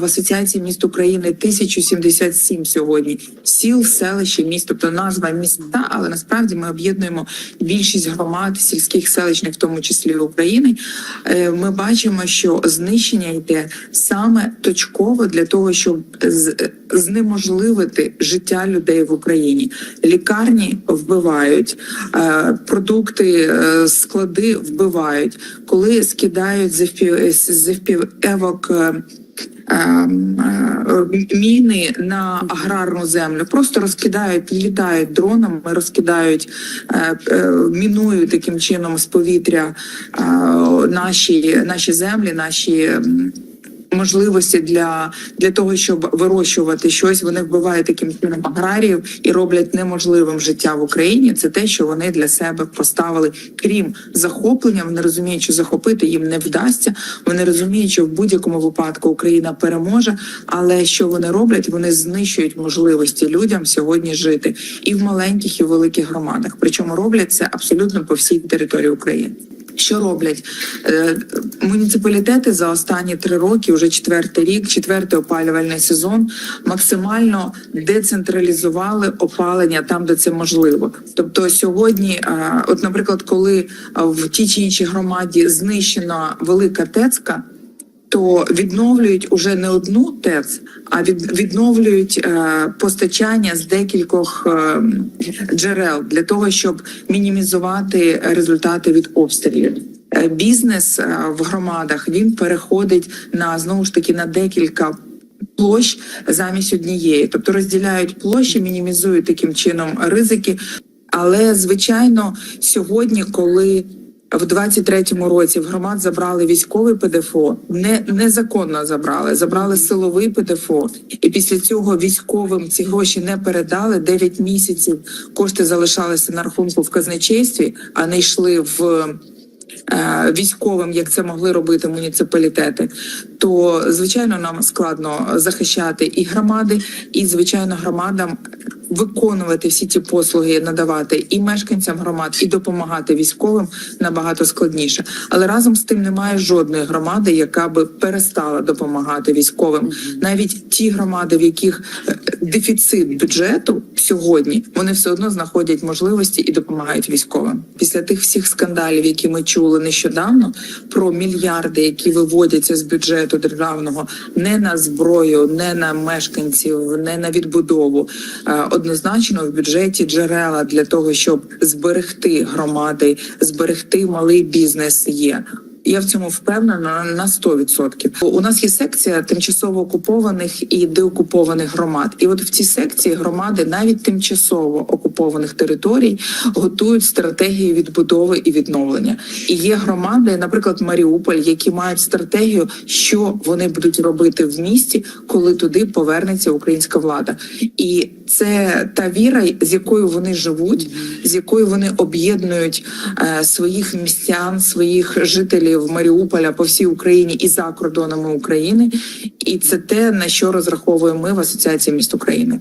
В асоціації міст України 1077 сьогодні сіл, селища, міст, тобто назва міста, але насправді ми об'єднуємо більшість громад сільських селищних, в тому числі України. Е, Ми бачимо, що знищення йде саме точково для того, щоб знеможливити життя людей в Україні. Лікарні вбивають, е, продукти, е, склади вбивають, коли скидають з FPV ем, е, міни на аграрну землю. Просто розкидають, літають дронами, розкидають, е, е, мінують таким чином з повітря наші, наші землі, наші. Можливості для, для того, щоб вирощувати щось, вони вбивають таким чином аграріїв і роблять неможливим життя в Україні. Це те, що вони для себе поставили, крім захоплення. Вони розуміють, що захопити їм не вдасться. Вони розуміють, що в будь-якому випадку Україна переможе. Але що вони роблять? Вони знищують можливості людям сьогодні жити і в маленьких, і в великих громадах. Причому роблять це абсолютно по всій території України. Що роблять Е, муніципалітети за останні три роки, вже четвертий рік, четвертий опалювальний сезон, максимально децентралізували опалення там, де це можливо. Тобто сьогодні, е, от, наприклад, коли в тій чи іншій громаді знищена велика тецька. То відновлюють уже не одну ТЕЦ, а від, відновлюють е, постачання з декількох е, джерел для того, щоб мінімізувати результати від обстрілів. Е, Бізнес е, в громадах він переходить на знову ж таки на декілька площ замість однієї, тобто розділяють площі, мінімізують таким чином ризики. Але звичайно, сьогодні, коли в 23-му році в громад забрали військовий ПДФО, не незаконно забрали, забрали силовий ПДФО, і після цього військовим ці гроші не передали. 9 місяців кошти залишалися на рахунку в казначействі, а не йшли в е, військовим, як це могли робити муніципалітети, то звичайно нам складно захищати і громади, і звичайно громадам виконувати всі ці послуги, надавати і мешканцям громад, і допомагати військовим набагато складніше. Але разом з тим немає жодної громади, яка би перестала допомагати військовим. Навіть ті громади, в яких е, дефіцит бюджету сьогодні, вони все одно знаходять можливості і допомагають військовим. Після тих всіх скандалів, які ми чули нещодавно, про мільярди, які виводяться з бюджету державного не на зброю, не на мешканців, не на відбудову. Однозначно в бюджеті джерела для того, щоб зберегти громади, зберегти малий бізнес є. Я в цьому впевнена на 100%. У нас є секція тимчасово окупованих і деокупованих громад. І от в цій секції громади, навіть тимчасово окупованих територій, готують стратегії відбудови і відновлення. І є громади, наприклад, Маріуполь, які мають стратегію, що вони будуть робити в місті, коли туди повернеться українська влада. І це та віра, з якою вони живуть, з якою вони об'єднують е, своїх містян, своїх жителів Маріуполя по всій Україні і за кордонами України. І це те на що розраховуємо ми в асоціації міст України.